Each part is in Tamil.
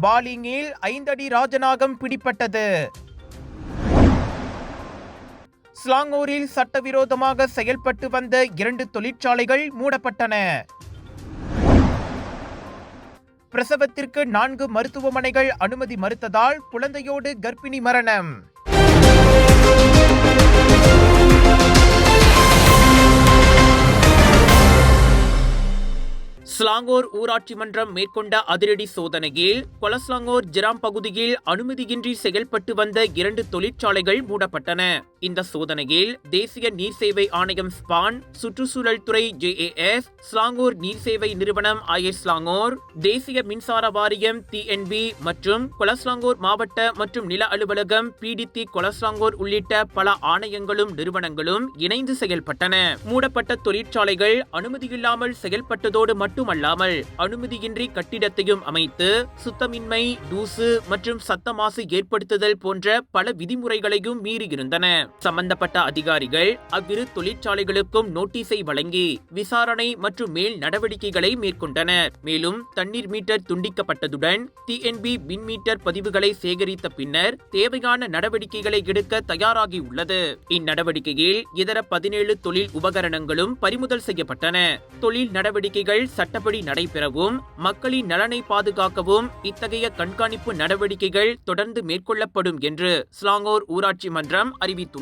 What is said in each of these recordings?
பாலிங்கில் ஐந்தடி ராஜநாகம் பிடிப்பட்டது ஸ்லாங்கூரில் சட்டவிரோதமாக செயல்பட்டு வந்த இரண்டு தொழிற்சாலைகள் மூடப்பட்டன. பிரசவத்திற்கு நான்கு மருத்துவமனைகள் அனுமதி மறுத்ததால் குழந்தையோடு கர்ப்பிணி மரணம். ஸ்லாங்கோர் ஊராட்சி மன்றம் மேற்கொண்ட அதிரடி சோதனையில் கொலஸ்லாங்கோர் ஜிராம் பகுதியில் அனுமதியின்றி செயல்பட்டு வந்த இரண்டு தொழிற்சாலைகள் மூடப்பட்டன. இந்த சோதனையில் தேசிய நீர் சேவை ஆணையம் ஸ்பான் சுற்றுச்சூழல் துறை ஜேஏஎஸ் ஸ்லாங்கோர் நீர் சேவை நிறுவனம் ஐஎஸ் ஸ்லாங்கோர் தேசிய மின்சார வாரியம் டிஎன்பி மற்றும் கொலஸ்லாங்கூர் மாவட்ட மற்றும் நில அலுவலகம் பிடித்தி கொலஸ்லாங்கோர் உள்ளிட்ட பல ஆணையங்களும் நிறுவனங்களும் இணைந்து செயல்பட்டன. மூடப்பட்ட தொழிற்சாலைகள் அனுமதியில்லாமல் செயல்பட்டதோடு மட்டுமல்லாமல் அனுமதியின்றி கட்டிடத்தையும் அமைத்து சுத்தமின்மை தூசு மற்றும் சத்த மாசு ஏற்படுத்துதல் போன்ற பல விதிமுறைகளையும் மீறியிருந்தன. சம்பந்தப்பட்ட அதிகாரிகள் அவ்விரு தொழிற்சாலைகளுக்கும் நோட்டீஸை வழங்கி விசாரணை மற்றும் மேல் நடவடிக்கைகளை மேற்கொண்டனர். மேலும் தண்ணீர் மீட்டர் துண்டிக்கப்பட்டதுடன் டிஎன்பி மின் மீட்டர் பதிவுகளை சேகரித்த பின்னர் தேவையான நடவடிக்கைகளை எடுக்க தயாராகியுள்ளது. இந்நடவடிக்கையில் இதர பதினேழு தொழில் உபகரணங்களும் பறிமுதல் செய்யப்பட்டன. தொழில் நடவடிக்கைகள் சட்டப்படி நடைபெறவும் மக்களின் நலனை பாதுகாக்கவும் இத்தகைய கண்காணிப்பு நடவடிக்கைகள் தொடர்ந்து மேற்கொள்ளப்படும் என்று ஸ்லாங்கோர் ஊராட்சி மன்றம் அறிவித்துள்ளது.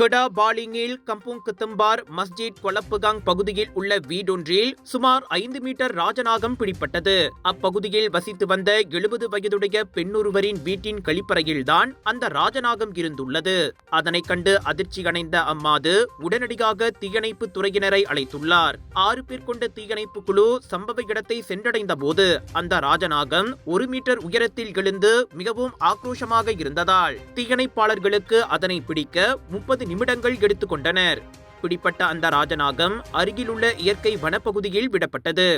கடா பாலிங்கில் கம்புங் கித்தம்பார் மஸ்ஜித் கொலப்புகாங் பகுதியில் உள்ள வீடொன்றில் சுமார் ஐந்து மீட்டர் ராஜநாகம் பிடிப்பட்டது. அப்பகுதியில் வசித்து வந்த எழுபது வயதுடைய பெண்ணொருவரின் வீட்டின் கழிப்பறையில்தான் அந்த ராஜநாகம் இருந்துள்ளது. அதனைக் கண்டு அதிர்ச்சி அடைந்த அம்மாது உடனடியாக தீயணைப்பு துறையினரை அழைத்துள்ளார். ஆறு பேர் கொண்ட தீயணைப்பு குழு சம்பவ இடத்தை சென்றடைந்த போது அந்த ராஜநாகம் ஒரு மீட்டர் உயரத்தில் எழுந்து மிகவும் ஆக்ரோஷமாக இருந்ததால் தீயணைப்பாளர்களுக்கு அதனை பிடிக்க முப்பது நிமிடங்கள் எடுத்துக்கொண்டனர் பிடிப்பட்ட அந்த ராஜநாகம் அருகிலுள்ள இயற்கை வனப்பகுதியில் விடப்பட்டது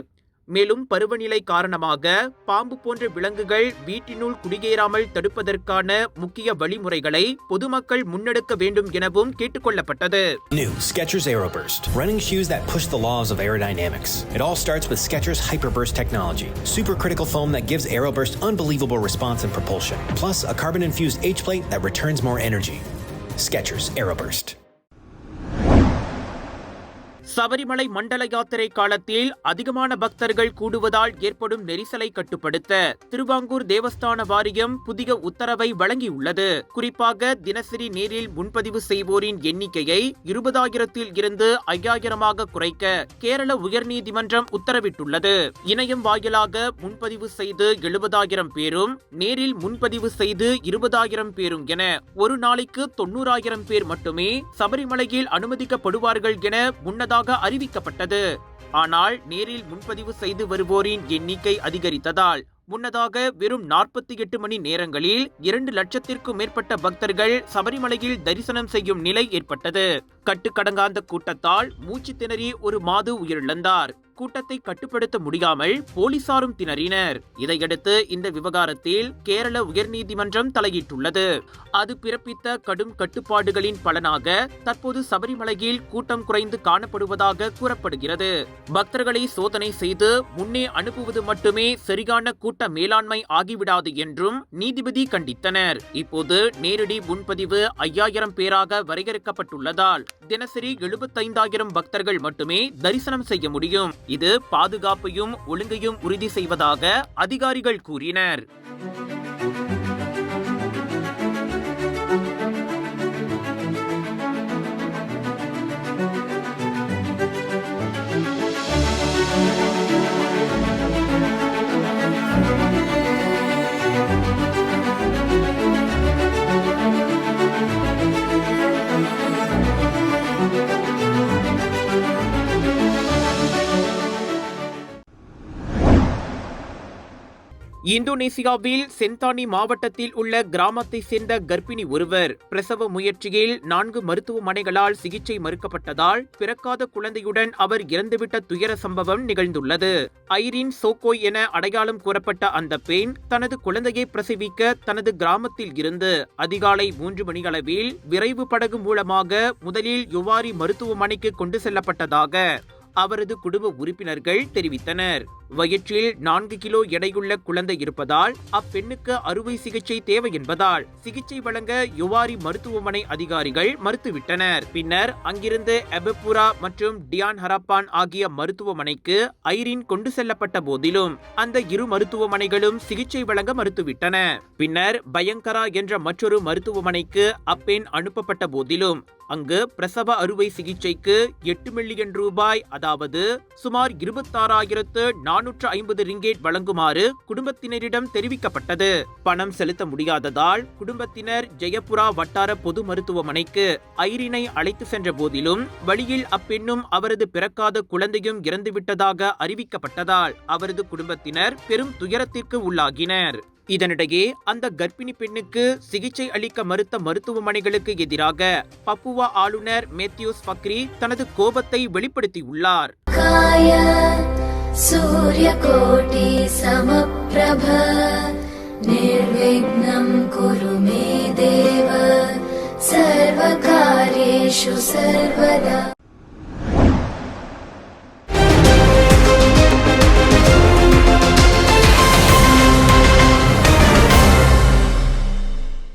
மேலும் பருவநிலை காரணமாக பாம்பு போன்ற விலங்குகள் வீட்டினுள் குடியேறாமல் தடுப்பதற்கான முக்கிய வழிமுறைகளை பொதுமக்கள் முன்னெடுக்க வேண்டும் எனவும் கேட்டுக்கொள்ளப்பட்டது New Skechers Aeroburst, running shoes that push the laws of aerodynamics. It all starts with Skechers Hyperburst technology, supercritical foam that gives Aeroburst unbelievable response and propulsion, plus a carbon-infused H-plate that returns more energy. Skechers Aeroburst. Sabarimala மண்டல யாத்திரை காலத்தில் அதிகமான பக்தர்கள் கூடுவதால் ஏற்படும் நெரிசலை கட்டுப்படுத்த திருவாங்கூர் தேவஸ்தான வாரியம் புதிய உத்தரவை வழங்கியுள்ளது. குறிப்பாக தினசரி நேரில் முன்பதிவு செய்வோரின் எண்ணிக்கையை இருபதாயிரத்தில் இருந்து ஐயாயிரமாக குறைக்க கேரள உயர்நீதிமன்றம் உத்தரவிட்டுள்ளது. இணையம் வாயிலாக முன்பதிவு செய்து எழுபதாயிரம் பேரும் நேரில் முன்பதிவு செய்து இருபதாயிரம் பேரும் என ஒரு நாளைக்கு தொண்ணூறாயிரம் பேர் மட்டுமே சபரிமலையில் அனுமதிக்கப்படுவார்கள் என முன்னதாக அறிவிக்கப்பட்டது. ஆனால் நேரில் முன்பதிவு செய்து வருவோரின் எண்ணிக்கை அதிகரித்ததால் முன்னதாக வெறும் நாற்பத்தி எட்டு மணி நேரங்களில் இரண்டு லட்சத்திற்கும் மேற்பட்ட பக்தர்கள் சபரிமலையில் தரிசனம் செய்யும் நிலை ஏற்பட்டது. கட்டுக்கடங்காந்த கூட்டத்தால் மூச்சு திணறி ஒரு மாது உயிரிழந்தார். கூட்டத்தை கட்டுப்படுத்த முடியாமல் போலீசாரும் திணறினர். இதையடுத்து இந்த விவகாரத்தில் கேரள உயர்நீதிமன்றம் தலையிட்டுள்ளது. அது பிறப்பித்த கடும் கட்டுப்பாடுகளின் பலனாக தற்போது சபரிமலையில் கூட்டம் குறைந்து காணப்படுவதாக கூறப்படுகிறது. பக்தர்களை சோதனை செய்து முன்னே அனுப்புவது மட்டுமே சரியான கூட்ட மேலாண்மை ஆகிவிடாது என்றும் நீதிபதி கண்டித்தனர். இப்போது நேரடி முன்பதிவு ஐயாயிரம் பேராக வரையறுக்கப்பட்டுள்ளதால் தினசரி எழுபத்தைந்தாயிரம் பக்தர்கள் மட்டுமே தரிசனம் செய்ய முடியும். இது பாதுகாப்பையும் ஒழுங்கையும் உறுதி செய்வதாக அதிகாரிகள் கூறினர். இந்தோனேசியாவில் செந்தானி மாவட்டத்தில் உள்ள கிராமத்தை சேர்ந்த கர்ப்பிணி ஒருவர் பிரசவ முயற்சியில் நான்கு மருத்துவமனைகளால் சிகிச்சை மறுக்கப்பட்டதால் பிறக்காத குழந்தையுடன் அவர் இறந்துவிட்ட துயர சம்பவம் நிகழ்ந்துள்ளது. ஐரின் சோகோய் என அடையாளம் கூறப்பட்ட அந்த பெண் தனது குழந்தையை பிரசவிக்க தனது கிராமத்தில் இருந்து அதிகாலை மூன்று மணியளவில் விரைவு படகு மூலமாக முதலில் யுவாரி மருத்துவமனைக்கு கொண்டு செல்லப்பட்டதாக அவரது குடும்ப உறுப்பினர்கள் தெரிவித்தனர். வயிற்றில் நான்கு கிலோ எடையுள்ள குழந்தை இருப்பதால் அப்பெண்ணுக்கு அறுவை சிகிச்சை தேவை என்பதால் சிகிச்சை வழங்க யுவாரி மருத்துவமனை அதிகாரிகள் மறுத்துவிட்டனர். பின்னர் அங்கிருந்து எபபுரா மற்றும் டியான் ஹரப்பான் ஆகிய மருத்துவமனைக்கு ஐரின் கொண்டு செல்லப்பட்ட போதிலும் அந்த இரு மருத்துவமனைகளும் சிகிச்சை வழங்க மறுத்துவிட்டன. பின்னர் பயங்கரா என்ற மற்றொரு மருத்துவமனைக்கு அப்பெண் அனுப்பப்பட்ட போதிலும் அங்கு பிரசவ அறுவை சிகிச்சைக்கு எட்டு மில்லியன் ரூபாய் அதாவது சுமார் இருபத்தாறாயிரத்து நானூற்று ஐம்பது ரிங்கேட் வழங்குமாறு குடும்பத்தினரிடம் தெரிவிக்கப்பட்டது. பணம் செலுத்த முடியாததால் குடும்பத்தினர் ஜெயபுரா வட்டார பொது மருத்துவமனைக்கு ஐரினை அழைத்து சென்ற போதிலும் வழியில் அப்பெண்ணும் அவரது பிறக்காத குழந்தையும் இறந்துவிட்டதாக அறிவிக்கப்பட்டதால் அவரது குடும்பத்தினர் பெரும் துயரத்திற்கு உள்ளாகினர். இதனிடையே அந்த கர்ப்பிணி பெண்ணுக்கு சிகிச்சை அளிக்க மறுத்த மருத்துவமனைகளுக்கு எதிராக பப்புவா ஆளுநர் மேத்யூஸ் பக்ரி தனது கோபத்தை வெளிப்படுத்தியுள்ளார். सूर्यकोटि समप्रभ निर्विघ्नं कुरु मे देव सर्वकार्येषु सर्वदा